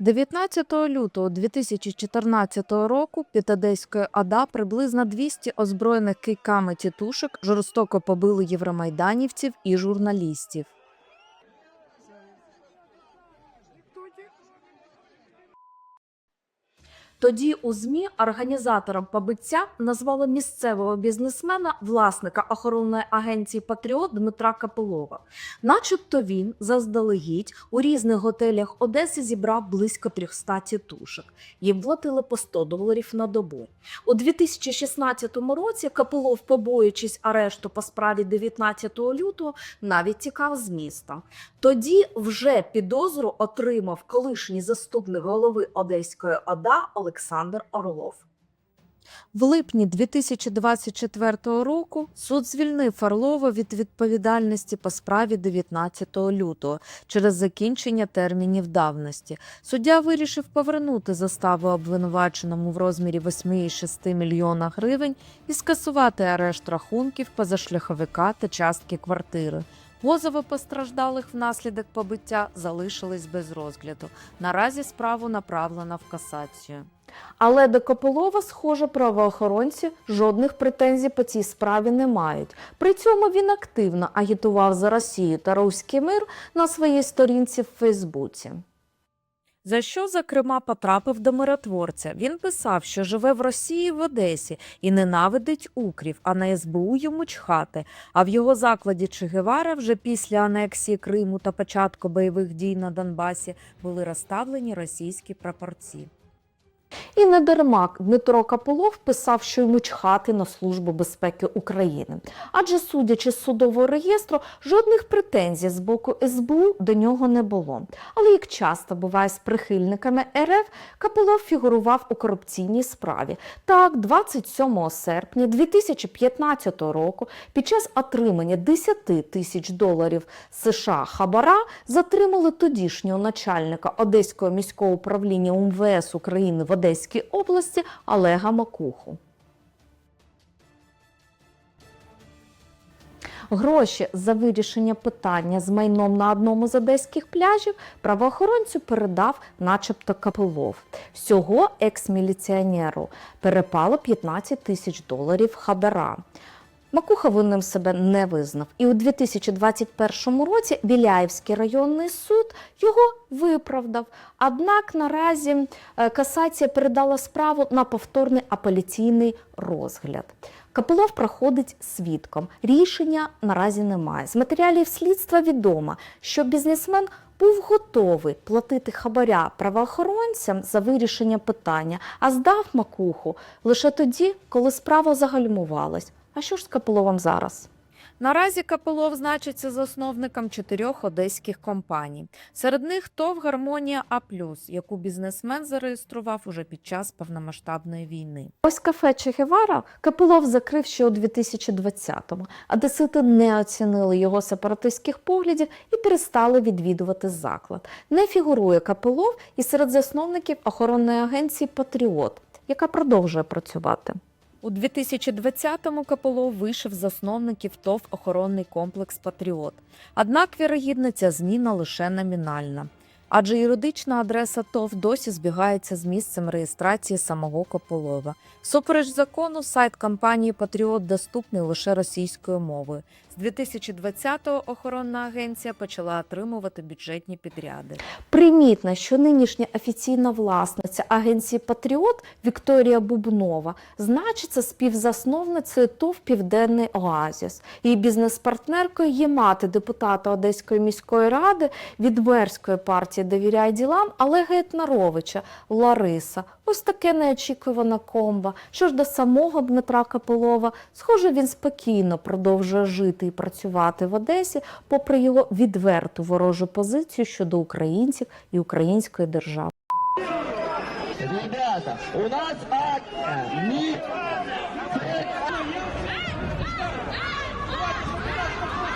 19 лютого 2014 року під Одеською ада приблизно 200 озброєних кийками тітушок жорстоко побили євромайданівців і журналістів. Тоді у ЗМІ організатором побиття назвали місцевого бізнесмена, власника охоронної агенції Патріот Дмитра Капилова. Начебто він заздалегідь у різних готелях Одеси зібрав близько 300 тітушок. Їм платили по 100 доларів на добу. У 2016 році Капилов, побоюючись арешту по справі 19 лютого, навіть тікав з міста. Тоді вже підозру отримав колишній заступник голови Одеської ОДА Олександр Орлов. В липні 2024 року суд звільнив Орлова від відповідальності по справі 19 лютого через закінчення термінів давності. Суддя вирішив повернути заставу обвинуваченому в розмірі 8,6 мільйона гривень і скасувати арешт рахунків позашляховика та частки квартири. Позови постраждалих внаслідок побиття залишились без розгляду. Наразі справу направлено в касацію. Але до Копилова, схоже, правоохоронці жодних претензій по цій справі не мають. При цьому він активно агітував за Росію та Руський мир на своїй сторінці в Фейсбуці. За що, зокрема, потрапив до миротворця? Він писав, що живе в Росії в Одесі і ненавидить укрів, а на СБУ йому чхати. А в його закладі Че Гевара вже після анексії Криму та початку бойових дій на Донбасі були розставлені російські прапорці. І не дарма Дмитро Капилов писав, що йому чхати на Службу безпеки України. Адже, судячи з судового реєстру, жодних претензій з боку СБУ до нього не було. Але як часто буває з прихильниками РФ, Капилов фігурував у корупційній справі. Так, 27 серпня 2015 року під час отримання 10 тисяч доларів США Хабара затримали тодішнього начальника Одеського міського управління УМВС України в Одеській області Олега Макуху. Гроші за вирішення питання з майном на одному з одеських пляжів правоохоронцю передав, начебто, Капилов. Всього екс-міліціонеру перепало 15 тисяч доларів хабара. Макуха винним себе не визнав. І у 2021 році Біляївський районний суд його виправдав. Однак наразі е, касація передала справу на повторний апеляційний розгляд. Капилов проходить свідком. Рішення наразі немає. З матеріалів слідства відомо, що бізнесмен був готовий платити хабаря правоохоронцям за вирішення питання, а здав макуху лише тоді, коли справа загальмувалась. А що ж з Капиловим зараз? Наразі Капилов значиться засновником чотирьох одеських компаній. Серед них ТОВ Гармонія А+, яку бізнесмен зареєстрував уже під час повномасштабної війни. Ось кафе Че Гевара Капилов закрив ще у 2020-му. Одесити не оцінили його сепаратистських поглядів і перестали відвідувати заклад. Не фігурує Капилов і серед засновників охоронної агенції Патріот, яка продовжує працювати. У 2020-му КПЛО вийшов засновників ТОВ охоронний комплекс Патріот. Однак, вірогідно, ця зміна лише номінальна. Адже юридична адреса ТОВ досі збігається з місцем реєстрації самого Копилова. Супереч закону, сайт компанії Патріот доступний лише російською мовою. З 2020-го охоронна агенція почала отримувати бюджетні підряди. Примітно, що нинішня офіційна власниця агенції Патріот Вікторія Бубнова значиться співзасновницею ТОВ Південний Оазіс. Її бізнес-партнеркою є мати депутата Одеської міської ради від мерської партії Довіряй ділам Олега Етнаровича Лариса. Ось таке неочікувана комба. Що ж до самого Дмитра Капилова, схоже, він спокійно продовжує жити і працювати в Одесі, попри його відверту ворожу позицію щодо українців і української держави. Ребята, у нас. Ми...